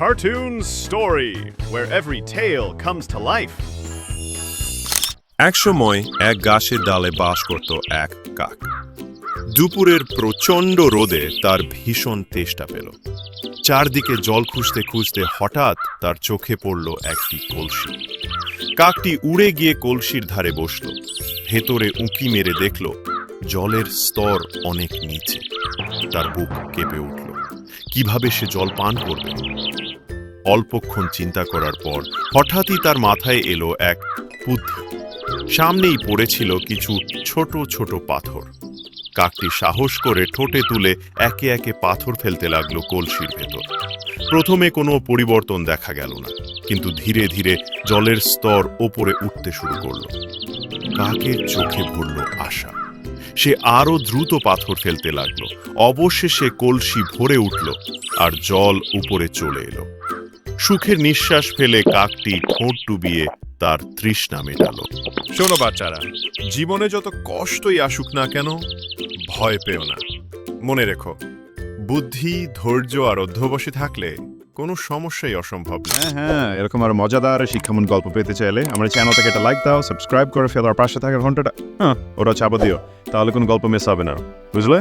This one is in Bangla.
cartoon story, where every tale comes to life. এক সময় এক গাছের ডালে বাস করত এক কাক। দুপুরের প্রচণ্ড রোদে তার ভীষণ তেষ্টা পেল। চারদিকে জল খুঁজতে খুঁজতে হঠাৎ তার চোখে পড়ল একটি কলসি। কাকটি উড়ে গিয়ে কলসির ধারে বসল। ভেতরে উঁকি মেরে দেখল, জলের স্তর অনেক নিচে। তার বুক কেঁপে উঠল। কীভাবে সে জল পান করবে? অল্পক্ষণ চিন্তা করার পর হঠাৎই তার মাথায় এলো এক বুদ্ধি সামনেই পড়েছিল কিছু ছোট ছোট পাথর। কাকটি সাহস করে ঠোঁটে তুলে একে একে পাথর ফেলতে লাগল কলসির ভেতর। প্রথমে কোনো পরিবর্তন দেখা গেল না, কিন্তু ধীরে ধীরে জলের স্তর ওপরে উঠতে শুরু করল। কাকের চোখে ভরল আশা। সে আরও দ্রুত পাথর ফেলতে লাগল। অবশেষে কলসি ভরে উঠল আর জল উপরে চলে এলো। সুখের নিঃশ্বাস ফেলে কাকটি ঠোঁট ডুবিয়ে তার তৃষ্ণা মেটালো। শোনো বাচ্চারা, জীবনে যত কষ্টই আসুক না কেন, ভয় পেও না। মনে রেখো, বুদ্ধি, ধৈর্য আর অধ্যবসে থাকলে কোনো সমস্যাই অসম্ভব হ্যাঁ হ্যাঁ এরকম আর মজাদার শিক্ষামূল গল্প পেতে চাইলে আমার চ্যানেল থেকে একটা লাইক দাও সাবস্ক্রাইব করে ফেলো, আর পাশে থাকার ঘন্টাটা হ্যাঁ ওটা চাপা দিও, তাহলে কোনো গল্প মিস হবে না। বুঝলে?